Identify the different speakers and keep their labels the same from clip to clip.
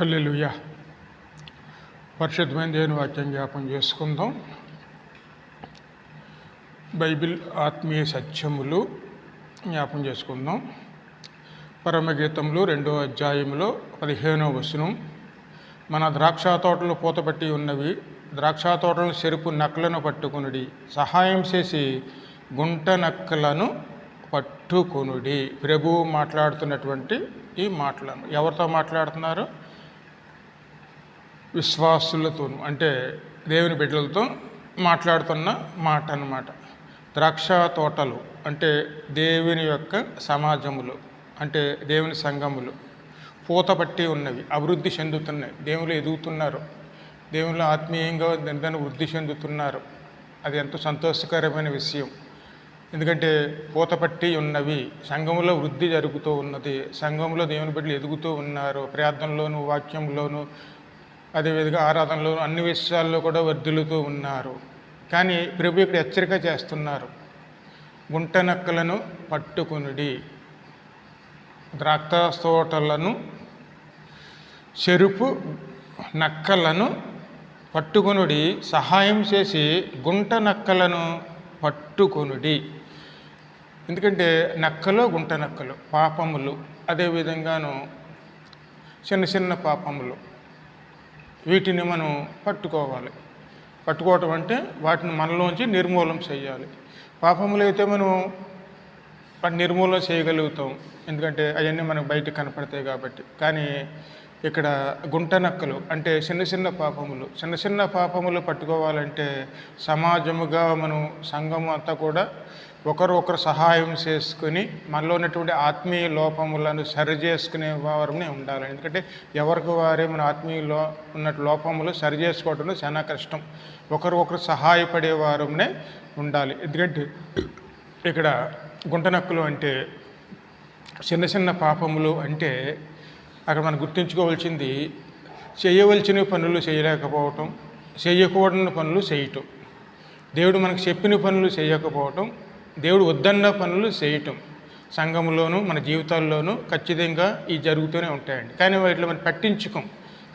Speaker 1: హల్లెలూయా. పరిశుద్ధమైన దేవుని వాక్యం జ్ఞాపం చేసుకుందాం. బైబిల్ ఆత్మీయ సత్యములు జ్ఞాపం చేసుకుందాం. పరమగీతంలో రెండో అధ్యాయంలో పదిహేనో వచనం. మన ద్రాక్ష తోటలు పూతపట్టి ఉన్నవి ద్రాక్ష తోటలను చెరుపు నక్కలను పట్టుకునుడి సహాయం చేసి గుంట నక్కలను పట్టుకునుడి. ప్రభువు మాట్లాడుతున్నటువంటి ఈ మాటలను. ఎవరితో మాట్లాడుతున్నారు? విశ్వాసులతోను అంటే దేవుని బిడ్డలతో మాట్లాడుతున్న మాట అన్నమాట ద్రాక్ష తోటలు అంటే దేవుని యొక్క సమాజములు అంటే దేవుని సంఘములు పూత పట్టి ఉన్నవి అభివృద్ధి చెందుతున్నాయి దేవులు ఎదుగుతున్నారు దేవుళ్ళు ఆత్మీయంగా దాన్ని వృద్ధి చెందుతున్నారు. అది ఎంతో సంతోషకరమైన విషయం. ఎందుకంటే పూతపట్టి ఉన్నవి సంఘంలో వృద్ధి జరుగుతూ ఉన్నది సంఘంలో దేవుని బిడ్డలు ఎదుగుతూ ఉన్నారు ప్రార్థనలోను వాక్యంలోను అదేవిధంగా ఆరాధనలు అన్ని విషయాల్లో కూడా వర్ధిల్లుతూ ఉన్నారు. కానీ ప్రభు ఇక్కడ హెచ్చరిక చేస్తున్నారు. గుంట నక్కలను పట్టుకునుడి. ద్రాక్ష తోటలను చెరుపు నక్కలను పట్టుకునుడి. సహాయం చేసి గుంట నక్కలను పట్టుకునుడి. ఎందుకంటే నక్కలు గుంట నక్కలు పాపములు. అదేవిధంగాను చిన్న చిన్న పాపములు. వీటిని మనం పట్టుకోవాలి. పట్టుకోవటం అంటే వాటిని మనలోంచి నిర్మూలన చేయాలి. పాపములు అయితే మనం నిర్మూలన చేయగలుగుతాం. ఎందుకంటే అవన్నీ మనకు బయటకు కనపడతాయి కాబట్టి. కానీ ఇక్కడ గుంట నక్కలు అంటే చిన్న చిన్న పాపములు. చిన్న చిన్న పాపములు పట్టుకోవాలంటే సమాజముగా మనం సంఘము అంతా కూడా ఒకరు ఒకరు సహాయం చేసుకుని మనలో ఉన్నటువంటి ఆత్మీయ లోపములను సరి చేసుకునే వారమే ఉండాలి. ఎందుకంటే ఎవరికి వారే మన ఆత్మీయ లో ఉన్న లోపములు సరి చేసుకోవటం చాలా కష్టం. ఒకరు ఒకరు సహాయపడే వారమే ఉండాలి. ఎందుకంటే ఇక్కడ గుంటనక్కలు అంటే చిన్న చిన్న పాపములు అంటే అక్కడ మనం గుర్తుంచుకోవాల్సింది చేయవలసిన పనులు చేయలేకపోవటం చేయకూడని పనులు చేయటం. దేవుడు మనకు చెప్పిన పనులు చేయకపోవటం దేవుడు వద్దన్న పనులు చేయటం సంఘంలోనూ మన జీవితాల్లోనూ ఖచ్చితంగా ఈ జరుగుతూనే ఉంటాయండి. కానీ వాటిలో మనం పట్టించుకోం.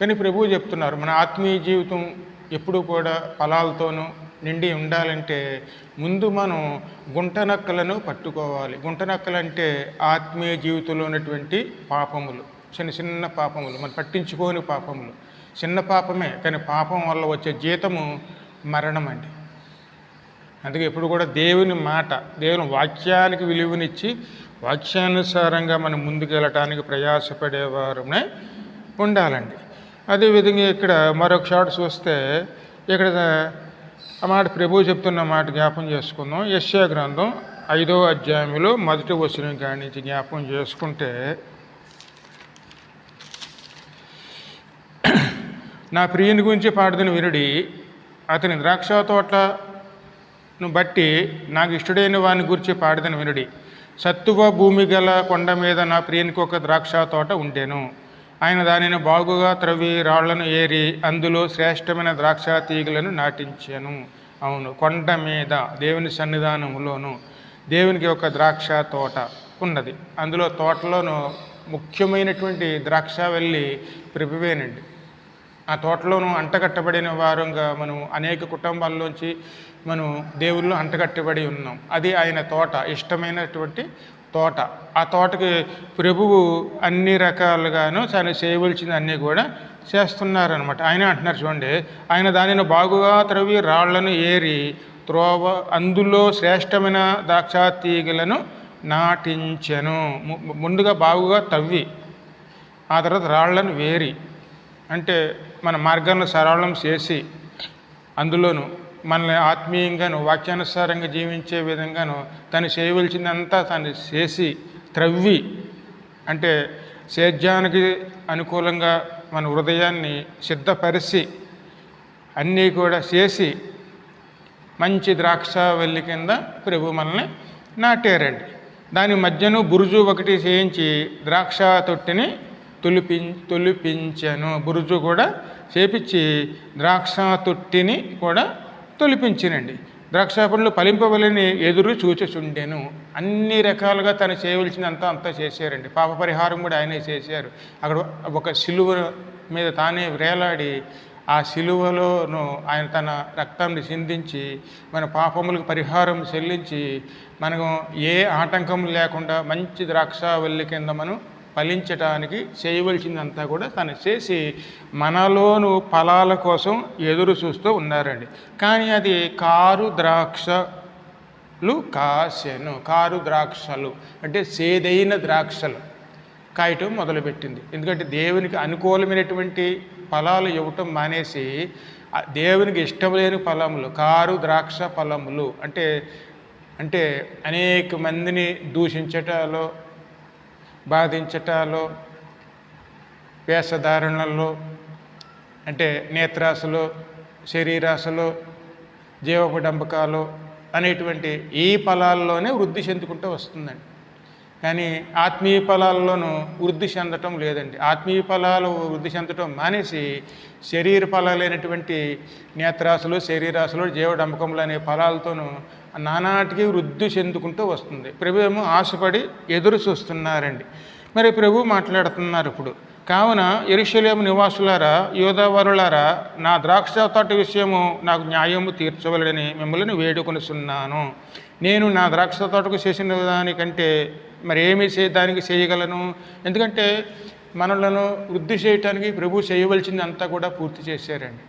Speaker 1: కానీ ప్రభువు చెప్తున్నారు మన ఆత్మీయ జీవితం ఎప్పుడూ కూడా ఫలాలతోనూ నిండి ఉండాలంటే ముందు మనం గుంటనక్కలను పట్టుకోవాలి. గుంటనక్కలంటే ఆత్మీయ జీవితంలో ఉన్నటువంటి పాపములు. చిన్న చిన్న పాపములు మనం పట్టించుకోని పాపములు. చిన్న పాపమే కానీ పాపం వల్ల వచ్చే జీతము మరణం అండి. అందుకే ఎప్పుడు కూడా దేవుని మాట దేవుని వాక్యానికి విలువనిచ్చి వాక్యానుసారంగా మనం ముందుకు వెళ్ళటానికి ప్రయాసపడేవారమే ఉండాలండి. అదేవిధంగా ఇక్కడ మరొక షాట్ చూస్తే ఇక్కడ ఆ మాట ప్రభు చెప్తున్న మాట జ్ఞాపం చేసుకుందాం. యశ్యా గ్రంథం ఐదో అధ్యాయంలో మొదటి వచనం కాడి నుంచి జ్ఞాపం చేసుకుంటే నా ప్రియుని గురించి పాడుతున్న వినుడి అతని ద్రాక్ష తోటను బట్టి నాకు ఇష్టడైన వాని గురించి పాడుతున్న వినుడి సత్తువ భూమి గల కొండ మీద నా ప్రియునికి ఒక ద్రాక్ష తోట ఉండేను. ఆయన దానిని బాగుగా త్రవ్వి రాళ్ళను ఏరి అందులో శ్రేష్టమైన ద్రాక్ష తీగలను నాటించాను. అవును కొండ మీద దేవుని సన్నిధానంలోను దేవునికి ఒక ద్రాక్ష తోట ఉన్నది. అందులో తోటలోను ముఖ్యమైనటువంటి ద్రాక్షవల్లి ప్రభువేనండి. ఆ తోటలోను అంటగట్టబడిన వారంగా మనం అనేక కుటుంబాల్లోంచి మనం దేవుళ్ళు అంటగట్టబడి ఉన్నాం. అది ఆయన తోట ఇష్టమైనటువంటి తోట. ఆ తోటకి ప్రభువు అన్ని రకాలుగాను తను చేయవలసింది అన్నీ కూడా చేస్తున్నారనమాట ఆయన అంటున్నారు చూడండి ఆయన దానిని బాగుగా త్రవి రాళ్ళను ఏరి త్రోవ అందులో శ్రేష్టమైన ద్రాక్ష తీగలను నాటించెను ముందుగా బాగుగా తవ్వి ఆ తర్వాత రాళ్ళను వేరి అంటే మన మార్గాలను సరళం చేసి అందులోను మనల్ని ఆత్మీయంగాను వాక్యానుసారంగా జీవించే విధంగాను తను చేయవలసిందంతా తను చేసి త్రవ్వి. అంటే సేద్యానికి అనుకూలంగా మన హృదయాన్ని సిద్ధపరిచి అన్నీ కూడా చేసి మంచి ద్రాక్ష కింద ప్రభు మనల్ని నాటారండి. దాని మధ్యను బురుజు ఒకటి చేయించి ద్రాక్ష తొట్టిని తొలిపి తొలిపించాను. బురుజు కూడా చేపించి ద్రాక్ష తొట్టిని కూడా తొలిపించినండి. ద్రాక్ష పండ్లు ఫలింపవలని ఎదురు చూచుచుండెను. అన్ని రకాలుగా తను చేయవలసినంత అంతా చేశారండి. పాప పరిహారం కూడా ఆయనే చేశారు. అక్కడ ఒక సిలువ మీద తానే వేలాడి ఆ సిలువలోను ఆయన తన రక్తాన్ని చిందించి మన పాపములకు పరిహారం చెల్లించి మనకు ఏ ఆటంకం లేకుండా మంచి ద్రాక్షావల్లి కింద మనం ఫలించటానికి చేయవలసిందంతా కూడా తను చేసి మనలోను ఫలాల కోసం ఎదురు చూస్తూ ఉన్నారండి. కానీ అది కారు ద్రాక్షలు కాసెను. కారు ద్రాక్షలు అంటే సేదైన ద్రాక్షలు కాయటం మొదలుపెట్టింది. ఎందుకంటే దేవునికి అనుకూలమైనటువంటి ఫలాలు ఇవ్వటం మానేసి దేవునికి ఇష్టం లేని ఫలములు కారు ద్రాక్ష ఫలములు అంటే అంటే అనేక మందిని దూషించటంలో బాధించటాలో వేషధారణలో అంటే నేత్రాశలో శరీరాశలో జీవపడంబకాలు అనేటువంటి ఈ ఫలాల్లోనే వృద్ధి చెందుకుంటూ వస్తుందండి. కానీ ఆత్మీయ ఫలాల్లోనూ వృద్ధి చెందటం లేదండి. ఆత్మీయ ఫలాలు వృద్ధి చెందటం మానేసి శరీర ఫలాలైనటువంటి నేత్రాసులు శరీరాసులు జీవడంబకములు అనే ఫలాలతోనూ నానాటికి వృద్ధి చెందుకుంటూ వస్తుంది. ప్రభు ఏమో ఆశపడి ఎదురు చూస్తున్నారండి. మరి ప్రభు మాట్లాడుతున్నారు ఇప్పుడు. కావున ఎరుషలేము నివాసులారా యోధావరులారా నా ద్రాక్ష తోట విషయము నాకు న్యాయము తీర్చవలడని మిమ్మల్ని వేడుకొనిస్తున్నాను నేను నా ద్రాక్ష తోటకు చేసిన దానికంటే మరి ఏమి చే దానికి చేయగలను? ఎందుకంటే మనలను వృద్ధి చేయటానికి ప్రభు చేయవలసింది అంతా కూడా పూర్తి చేశారండి.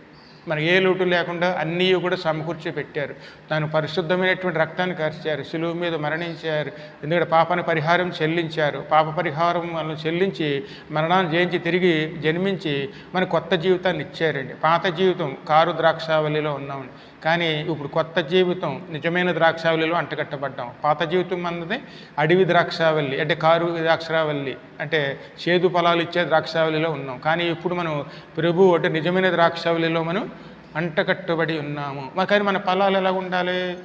Speaker 1: మనకి ఏ లోటు లేకుండా అన్నీ కూడా సమకూర్చి పెట్టారు. తాను పరిశుద్ధమైనటువంటి రక్తాన్ని కరిచారు సులువు మీద మరణించారు. ఎందుకంటే పాపని పరిహారం చెల్లించారు. పాప పరిహారం మనం చెల్లించి మరణాన్ని జయించి తిరిగి జన్మించి మన కొత్త జీవితాన్ని ఇచ్చారండి. పాత జీవితం కారు ద్రాక్షావళిలో ఉన్నామండి. కానీ ఇప్పుడు కొత్త జీవితం నిజమైన ద్రాక్షావళిలో అంటగట్టబడ్డాం పాత జీవితం అన్నది అడవి ద్రాక్షావల్లి అంటే కారు ద్రాక్షావల్లి అంటే చేదు ఫలాలు ఇచ్చే ద్రాక్షావళిలో ఉన్నాం. కానీ ఇప్పుడు మనం ప్రభు అంటే నిజమైన ద్రాక్షావళిలో మనం అంటకట్టుబడి ఉన్నాము. మరి కానీ మన ఫలాలు ఎలా ఉండాలి?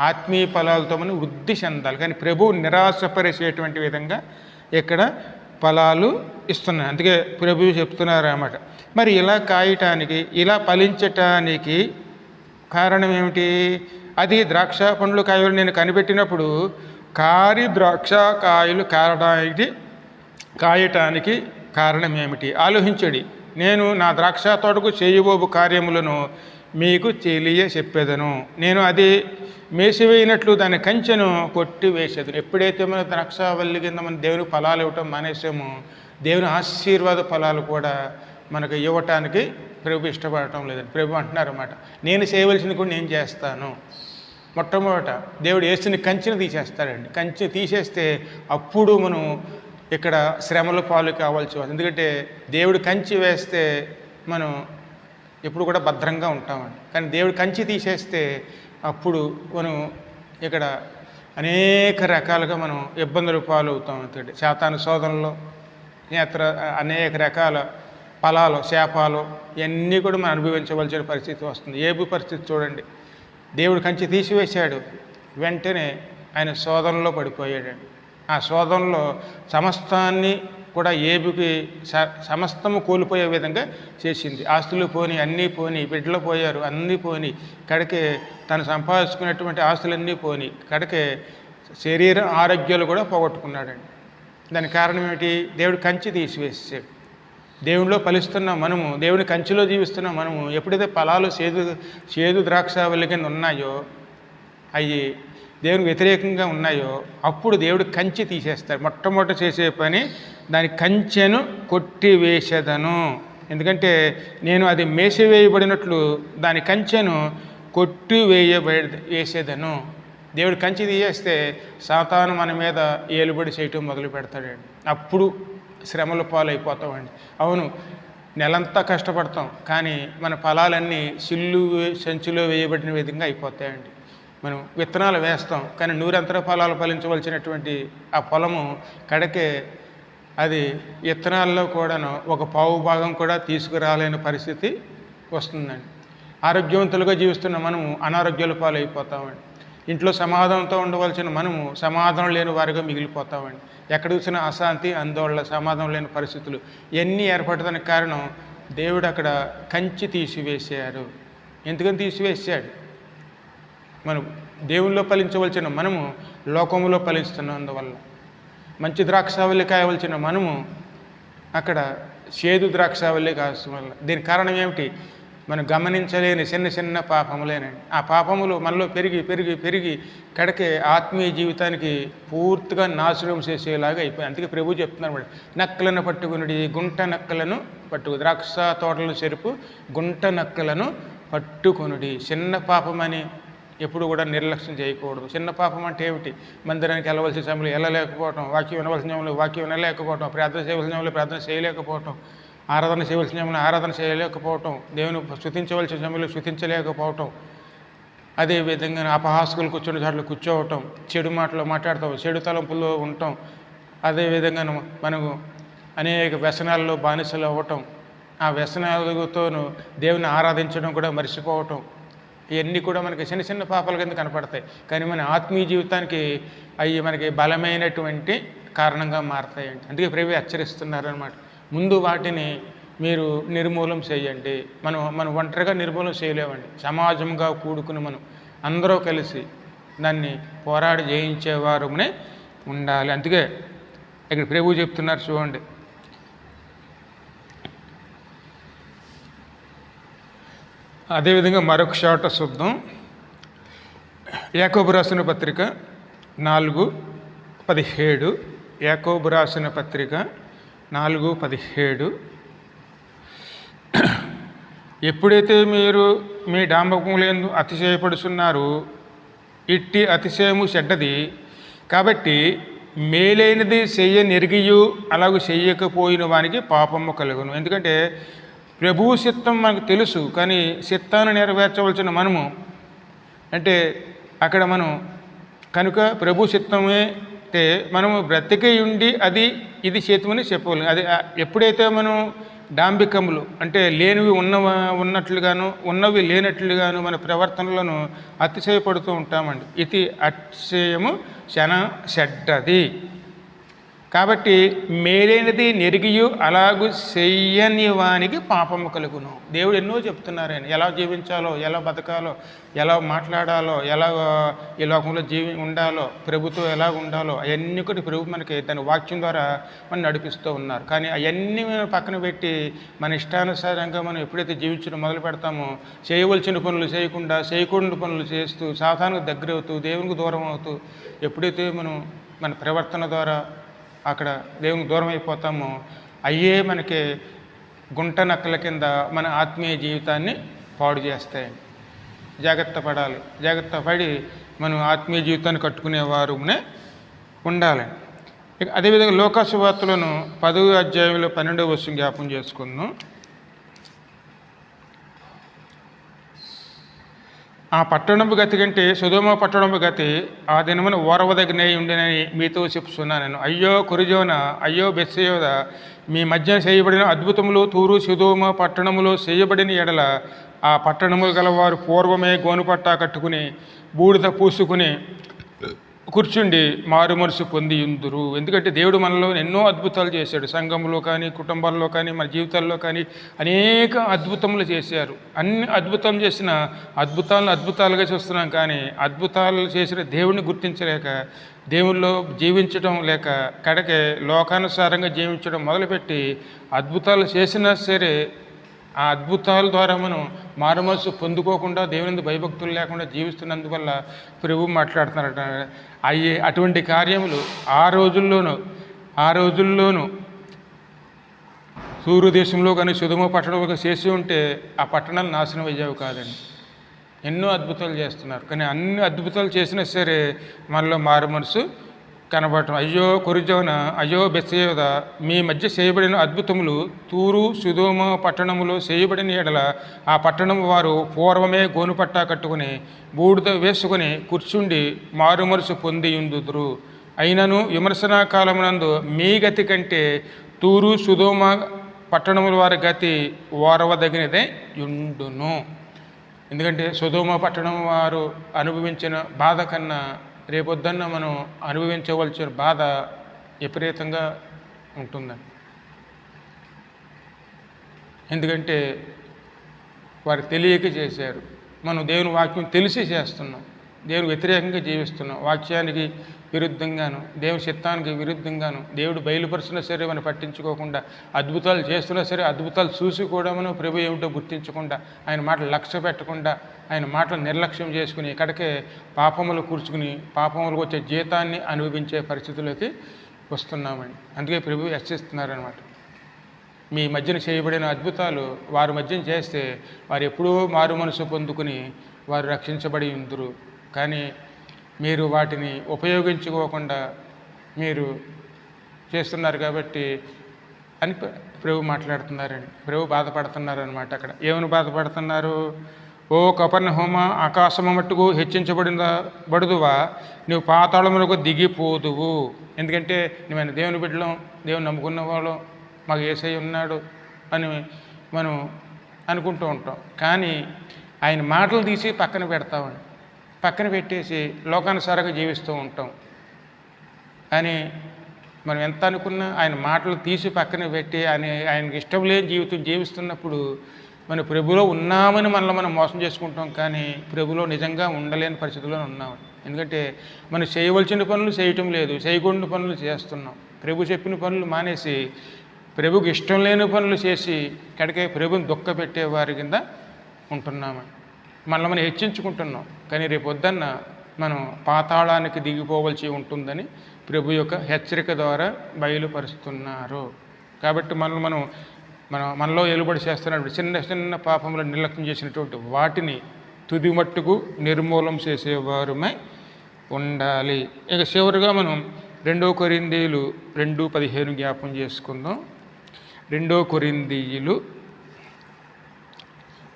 Speaker 1: ఆత్మీయ ఫలాలతో మనం వృద్ధి చెందాలి. కానీ ప్రభువు నిరాశపరిచేటువంటి విధంగా ఇక్కడ ఫలాలు ఇస్తున్నాయి. అందుకే ప్రభువు చెప్తున్నారు అన్నమాట మరి ఇలా కాయటానికి ఇలా ఫలించటానికి కారణం ఏమిటి అది ద్రాక్ష పండ్లు కాయలు నేను కనిపెట్టినప్పుడు కారి ద్రాక్ష కాయలు కారడానికి కాయటానికి కారణం ఏమిటి ఆలోచించడి. నేను నా ద్రాక్ష తోటకు చేయబోబు కార్యములను మీకు తెలియ చెప్పేదను నేను అది మేసివేయినట్లు దాని కంచెను కొట్టి వేసేది ఎప్పుడైతే మన ద్రాక్షావల్లి కింద మన దేవుని ఫలాలు ఇవ్వటం మానేసామో దేవుని ఆశీర్వాద ఫలాలు కూడా మనకు ఇవ్వటానికి ప్రభు ఇష్టపడటం లేదండి. ప్రభు అంటున్నారు అన్నమాట నేను చేయవలసింది కూడా నేను చేస్తాను. మొట్టమొదట దేవుడు వేసుని కంచెను తీసేస్తాడండి. కంచె తీసేస్తే అప్పుడు మనం ఇక్కడ శ్రమల పాలు కావాల్సి వస్తుంది. ఎందుకంటే దేవుడు కంచి వేస్తే మనం ఎప్పుడు కూడా భద్రంగా ఉంటామండి. కానీ దేవుడు కంచి తీసేస్తే అప్పుడు మనం ఇక్కడ అనేక రకాలుగా మనం ఇబ్బందులు పాలవుతాం అంతే శాతాను శోధనలో నేత్ర అనేక రకాల ఫలాలు శాపాలు ఇవన్నీ కూడా మనం అనుభవించవలసిన పరిస్థితి వస్తుంది. ఏబు పరిస్థితి చూడండి. దేవుడు కంచి తీసివేశాడు. వెంటనే ఆయన శోధనలో పడిపోయాడండి. ఆ శోధనలో సమస్తాన్ని కూడా ఏబుకి స- సమస్తము కోల్పోయే విధంగా చేసింది. ఆస్తులు పోని అన్నీ పోని బిడ్డలు పోయారు అన్నీ పోని కడికే తను సంపాదించుకున్నటువంటి ఆస్తులన్నీ పోని కడికే శరీర ఆరోగ్యాలు కూడా పోగొట్టుకున్నాడండి. దానికి కారణం ఏమిటి? దేవుడు కంచి తీసివేసాడు దేవునిలో ఫలిస్తున్న మనము దేవుని కంచిలో జీవిస్తున్న మనము ఎప్పుడైతే ఫలాలు చేదు చేదు ద్రాక్షావల్లి కింద ఉన్నాయో అవి దేవునికి వ్యతిరేకంగా ఉన్నాయో అప్పుడు దేవుడు కంచి తీసేస్తాడు. మొట్టమొదట చేసే పని దాని కంచెను కొట్టివేసేదను. ఎందుకంటే నేను అది మేసివేయబడినట్లు దాని కంచెను కొట్టివేయబడి వేసేదను దేవుడు కంచి తీసేస్తే సాతాను మన మీద ఏలుబడి చేయటం మొదలు పెడతాడు అప్పుడు శ్రమల పాలైపోతామండి. అవును నెలంతా కష్టపడతాం కానీ మన ఫలాలన్నీ సిల్లు సంచిలో వేయబడిన విధంగా అయిపోతాయండి. మనం విత్తనాలు వేస్తాం కానీ నూరంతర ఫలాలు ఫలించవలసినటువంటి ఆ పొలము కడకే అది విత్తనాల్లో కూడాను ఒక పావు భాగం కూడా తీసుకురాలేని పరిస్థితి వస్తుందండి. ఆరోగ్యవంతులుగా జీవిస్తున్న మనము అనారోగ్యాల పాలైపోతామండి. ఇంట్లో సమాధానంతో ఉండవలసిన మనము సమాధానం లేని వారిగా మిగిలిపోతామండి. ఎక్కడ చూసినా అశాంతి ఆందోళన సమాధానం లేని పరిస్థితులు ఇవన్నీ ఏర్పడడానికి కారణం దేవుడు అక్కడ కంచి తీసివేశారు. ఎందుకని తీసివేశాడు? మనం దేవుల్లో ఫలించవలసిన మనము లోకంలో ఫలిస్తున్నందువల్ల. మంచి ద్రాక్షావల్లి కాయవలసిన మనము అక్కడ చేదు ద్రాక్షావల్లి కావలసిన వల్ల. దీని కారణం ఏమిటి? మనం గమనించలేని చిన్న చిన్న పాపములేనండి. ఆ పాపములు మనలో పెరిగి పెరిగి పెరిగి కడకే ఆత్మీయ జీవితానికి పూర్తిగా నాశనం చేసేలాగా అయిపోయి అందుకే ప్రభు చెప్తున్నారు నక్కలను పట్టుకుని గుంట నక్కలను పట్టుకు ద్రాక్ష తోటలను చెరుపు గుంట నక్కలను పట్టుకొనుడి. చిన్న పాపమని ఎప్పుడు కూడా నిర్లక్ష్యం చేయకూడదు. చిన్న పాపం అంటే ఏమిటి? మందిరానికి వెళ్ళవలసిన సమయంలో వెళ్ళలేకపోవటం వాక్యం వినవలసిన సమయంలో వాక్యం వినలేకపోవటం ప్రార్థన చేయవలసిన సమయంలో ప్రార్థన చేయలేకపోవటం ఆరాధన చేయవలసిన సమయంలో ఆరాధన చేయలేకపోవటం దేవుని స్థుతించవలసిన సమయంలో స్థుతించలేకపోవటం అదేవిధంగా అపహాసుకులు కూర్చున్న చోట్ల కూర్చోవటం చెడు మాటలు మాట్లాడటం చెడు తలంపుల్లో ఉండటం అదేవిధంగా మనకు అనేక వ్యసనాల్లో బానిసలు అవ్వటం ఆ వ్యసనాలతోనూ దేవుని ఆరాధించడం కూడా మర్చిపోవటం ఇవన్నీ కూడా మనకి చిన్న చిన్న పాపాల కింద కనపడతాయి. కానీ మన ఆత్మీయ జీవితానికి అవి మనకి బలమైనటువంటి కారణంగా మారతాయండి. అందుకే ప్రభు హెచ్చరిస్తున్నారనమాట ముందు వాటిని మీరు నిర్మూలం చేయండి. మనం మనం ఒంటరిగా నిర్మూలన చేయలేమండి. సమాజంగా కూడుకుని మనం అందరూ కలిసి దాన్ని పోరాడి జయించేవారునే ఉండాలి. అందుకే ఇక్కడ ప్రభు చెప్తున్నారు చూడండి. అదేవిధంగా మరొక షాట శుద్ధం యాకోబు రాసిన పత్రిక నాలుగు పదిహేడు. యాకోబు రాసిన పత్రిక నాలుగు పదిహేడు. ఎప్పుడైతే మీరు మీ డాంబకములందు అతిశయపడుచున్నారు ఇట్టి అతిశయము చెడ్డది. కాబట్టి మేలైనది చెయ్య నెరిగియు అలాగూ చెయ్యకపోయిన వానికి పాపము కలుగును. ఎందుకంటే ప్రభువు చిత్తం మనకు తెలుసు కానీ చిత్తాన్ని నెరవేర్చవలసిన మనము అంటే అక్కడ మనం కనుక ప్రభు చిత్తమే అంటే మనము బ్రతికి ఉండి అది ఇది చేతమని చెప్పగలం అది ఎప్పుడైతే మనం డాంబికములు అంటే లేనివి ఉన్న ఉన్నట్లుగాను ఉన్నవి లేనట్లుగాను మన ప్రవర్తనలను అతిశయపడుతూ ఉంటామండి. ఇది అతిశయము శన షడ్డది. కాబట్టి మేలైనది నెరిగియు అలాగు చెయ్యని వానికి పాపము కలుగును. దేవుడు ఎన్నో చెప్తున్నారు ఆయన ఎలా జీవించాలో ఎలా బతకాలో ఎలా మాట్లాడాలో ఎలా ఈ లోకంలో జీవి ఉండాలో ప్రభుత్వం ఎలా ఉండాలో అవన్నీ కూడా ప్రభు మనకి తన వాక్యం ద్వారా మనం నడిపిస్తూ ఉన్నారు. కానీ అవన్నీ మనం పక్కన పెట్టి మన ఇష్టానుసారంగా మనం ఎప్పుడైతే జీవించడం మొదలు పెడతామో చేయవలసిన పనులు చేయకుండా చేయకూడని పనులు చేస్తూ సాధారణంగా దగ్గర అవుతూ దేవునికి దూరం అవుతూ ఎప్పుడైతే మనం మన ప్రవర్తన ద్వారా అక్కడ దేవునికి దూరం అయిపోతామో అయ్యే మనకి గుంట నక్కల కింద మన ఆత్మీయ జీవితాన్ని పాడు చేస్తాయి. జాగ్రత్త పడాలి. జాగ్రత్త పడి మనం ఆత్మీయ జీవితాన్ని కట్టుకునేవారునే ఉండాలి. ఇక అదేవిధంగా లోకాసు వార్తలను పదవ అధ్యాయంలో పన్నెండవ వర్షం జ్ఞాపం చేసుకున్నాం ఆ పట్టణపు గతి కంటే సుధోమ పట్టణపు గతి ఆ దినమున ఓరవదగిన ఉండినని మీతో చెప్తున్నాను నేను. అయ్యో కురిజోన అయ్యో బెత్సయోద మీ మధ్య చేయబడిన అద్భుతములు తూరు సుధోమ పట్టణములో చేయబడిన ఎడల ఆ పట్టణములు గలవారు పూర్వమే గోనుపట్టా కట్టుకుని బూడిద పూసుకుని కూర్చుండి మారుమనసు పొంది ఉందురు ఎందుకంటే దేవుడు మనలో ఎన్నో అద్భుతాలు చేశాడు. సంఘంలో కానీ కుటుంబాల్లో కానీ మన జీవితాల్లో కానీ అనేక అద్భుతములు చేశారు. అన్ని అద్భుతం చేసిన అద్భుతాలను అద్భుతాలుగా చూస్తున్నాం కానీ అద్భుతాలు చేసిన దేవుడిని గుర్తించలేక దేవుల్లో జీవించడం లేక కడకే లోకానుసారంగా జీవించడం మొదలుపెట్టి అద్భుతాలు చేసినా సరే ఆ అద్భుతాల ద్వారా మనం మారుమనసు పొందుకోకుండా దేవుని భయభక్తులు లేకుండా జీవిస్తున్నందువల్ల ప్రభు మాట్లాడుతున్నారట. అయ్యే అటువంటి కార్యములు ఆ రోజుల్లోనూ ఆ రోజుల్లోనూ సూర్య దేశంలో కానీ సుధుమ పట్టణం చేసి ఉంటే ఆ పట్టణాలు నాశనం అయ్యేవి కాదండి. ఎన్నో అద్భుతాలు చేస్తున్నారు. కానీ అన్ని అద్భుతాలు చేసినా సరే మనలో మారు మనసు కనబడటం. అయ్యో కొరిజోన అయ్యో బెస్సేయోద మీ మధ్య చేయబడిన అద్భుతములు తూరు సుధోమ పట్టణములో చేయబడిన ఎడల ఆ పట్టణం వారు పూర్వమే గోనుపట్టా కట్టుకుని బూడిద వేసుకుని కూర్చుండి మారుమరుసు పొంది అయినను విమర్శనా కాలమునందు మీ గతి కంటే తూరు సుధోమ పట్టణముల వారి గతి ఓరవదగినదే యుండును. ఎందుకంటే సుధోమ పట్టణం వారు అనుభవించిన బాధ కన్నా రేపొద్దన్న మనం అనుభవించవలసిన బాధ విపరీతంగా ఉంటుందండి. ఎందుకంటే వారు తెలియక చేశారు. మనం దేవుని వాక్యం తెలిసి చేస్తున్నాం. దేవుడు వ్యతిరేకంగా జీవిస్తున్నాం. వాక్యానికి విరుద్ధంగాను దేవుని చిత్తానికి విరుద్ధంగాను దేవుడు బయలుపరుస్తున్నా సరే మనం పట్టించుకోకుండా అద్భుతాలు చేస్తున్నా సరే అద్భుతాలు చూసి కూడా మనం ప్రభు ఏమిటో గుర్తించకుండా ఆయన మాటలు లక్ష్య పెట్టకుండా ఆయన మాటలు నిర్లక్ష్యం చేసుకుని ఇక్కడికే పాపములు కూర్చుకుని పాపములకు వచ్చే జీతాన్ని అనుభవించే పరిస్థితులకి వస్తున్నామండి. అందుకే ప్రభు హెచ్చరిస్తున్నారనమాట మీ మధ్యన చేయబడిన అద్భుతాలు వారి మధ్యన చేస్తే వారు ఎప్పుడూ మారు మనసు పొందుకుని వారు రక్షించబడి ఉందరు. కానీ మీరు వాటిని ఉపయోగించుకోకుండా మీరు చేస్తున్నారు కాబట్టి అని ప్రభు మాట్లాడుతున్నారండి. ప్రభు బాధపడుతున్నారు అనమాట అక్కడ. ఏమని బాధపడుతున్నారు? ఓ కపర్ణ హోమ ఆకాశము మట్టుకు హెచ్చించబడిన బడుదువా? నువ్వు పాతాళములకు దిగిపోదువు. ఎందుకంటే నువ్వు దేవుని బిడ్డలం దేవుని నమ్ముకున్న వాళ్ళం మాకు ఏసై ఉన్నాడు అని మనం అనుకుంటూ ఉంటాం. కానీ ఆయన మాటలు తీసి పక్కన పెడతామండి. పక్కన పెట్టేసి లోకానుసారంగా జీవిస్తూ ఉంటాం. అని మనం ఎంత అనుకున్నా ఆయన మాటలు తీసి పక్కన పెట్టి ఆయన ఆయనకి ఇష్టం లేని జీవితం జీవిస్తున్నప్పుడు మన ప్రభులో ఉన్నామని మనల్ని మనం మోసం చేసుకుంటాం కానీ ప్రభులో నిజంగా ఉండలేని పరిస్థితుల్లో ఉన్నాం. ఎందుకంటే మనం చేయవలసిన పనులు చేయటం లేదు. చేయకూడని పనులు చేస్తున్నాం. ప్రభు చెప్పిన పనులు మానేసి ప్రభుకి ఇష్టం లేని పనులు చేసి కడికే ప్రభుని దుఃఖ పెట్టే వారి కింద ఉంటున్నామని మనల్ని మనం హెచ్చించుకుంటున్నాం. కానీ రేపు వద్దన్న మనం పాతాళానికి దిగిపోవలసి ఉంటుందని ప్రభు యొక్క హెచ్చరిక ద్వారా బయలుపరుస్తున్నారు. కాబట్టి మనల్ని మనం మన మనలో ఎలుబడి చేస్తున్నటువంటి చిన్న చిన్న పాపంలో నిర్లక్ష్యం చేసినటువంటి వాటిని తుది మట్టుకు నిర్మూలం చేసేవారుమై ఉండాలి. ఇక చివరిగా మనం రెండో కొరిందీలు రెండు పదిహేను జ్ఞాపం చేసుకుందాం. రెండో కొరిందీయులు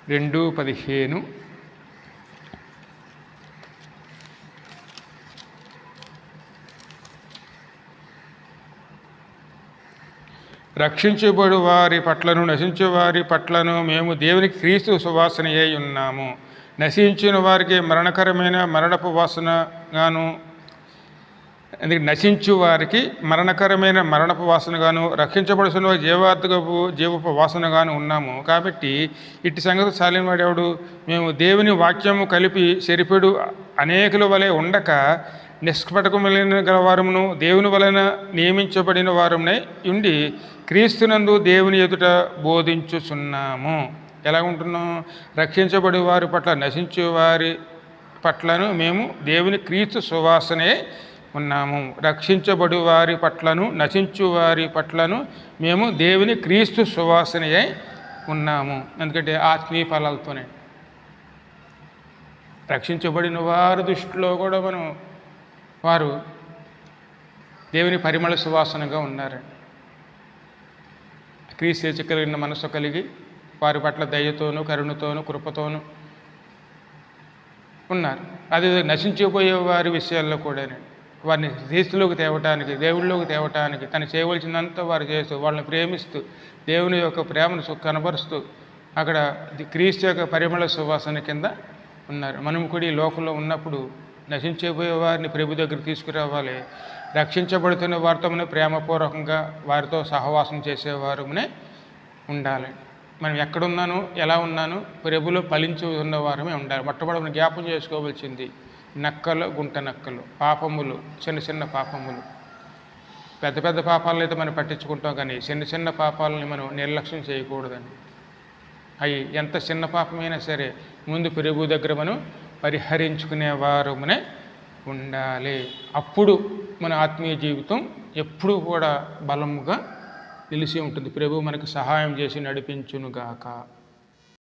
Speaker 1: రెండు పదిహేను రక్షించబడు వారి పట్లను నశించు వారి పట్లను మేము దేవునికి క్రీస్తు సువాసన అయి ఉన్నాము. నశించిన వారికి మరణకరమైన మరణపు వాసనగాను అందుకే నశించు వారికి మరణకరమైన మరణపు వాసనగాను రక్షించబడుతున్న వారి జీవాత్మకపు జీవపు వాసనగాను ఉన్నాము. కాబట్టి ఇట్టి సంగతి సాలినవాడేవాడు? మేము దేవుని వాక్యము కలిపి సరిపడు అనేకుల వలె ఉండక నిష్కపటకములైన గలవారమును దేవుని వలన నియమించబడిన వారమునై ఉండి క్రీస్తునందు దేవుని ఎదుట బోధించుచున్నాము. ఎలా ఉంటున్నాం? రక్షించబడి వారి పట్ల నశించే వారి పట్లను మేము దేవుని క్రీస్తు సువాసనే ఉన్నాము. రక్షించబడి వారి పట్లను నశించు వారి పట్లను మేము దేవుని క్రీస్తు సువాసనయై ఉన్నాము. ఎందుకంటే ఆత్మీయ ఫలాలతోనే. రక్షించబడిన వారి దృష్టిలో కూడా మనం వారు దేవుని పరిమళ సువాసనగా ఉన్నారండి. క్రీస్తు కలిగిన మనసు కలిగి వారి పట్ల దయతోనూ కరుణతోనూ కృపతోనూ ఉన్నారు. అది నశించిపోయే వారి విషయాల్లో కూడానండి. వారిని క్రీస్తులోకి తేవటానికి దేవుళ్ళలోకి తేవటానికి తను చేయవలసినంత వారు చేస్తూ వాళ్ళని ప్రేమిస్తూ దేవుని యొక్క ప్రేమను కనబరుస్తూ అక్కడ క్రీస్తు యొక్క పరిమళ సువాసన కింద ఉన్నారు. మనం కూడా ఈ లోకంలో ఉన్నప్పుడు నశించిపోయే వారిని ప్రభు దగ్గర తీసుకురావాలి. రక్షించబడుతున్న వారితో మనం ప్రేమపూర్వకంగా వారితో సహవాసం చేసేవారునే ఉండాలి. మనం ఎక్కడున్నాను ఎలా ఉన్నాను ప్రభులో ఫలించి ఉన్న వారమే ఉండాలి. మొట్టమొదటి జ్ఞాపం చేసుకోవాల్సింది నక్కలు గుంట నక్కలు పాపములు చిన్న చిన్న పాపములు. పెద్ద పెద్ద పాపాలను అయితే మనం పట్టించుకుంటాం కానీ చిన్న చిన్న పాపాలని మనం నిర్లక్ష్యం చేయకూడదండి. అవి ఎంత చిన్న పాపమైనా సరే ముందు ప్రభు దగ్గర మనం పరిహరించుకునే వారమునే ఉండాలి. అప్పుడు మన ఆత్మీయ జీవితం ఎప్పుడూ కూడా బలముగా నిలిచి ఉంటుంది. ప్రభు మనకు సహాయం చేసి నడిపించునుగాక.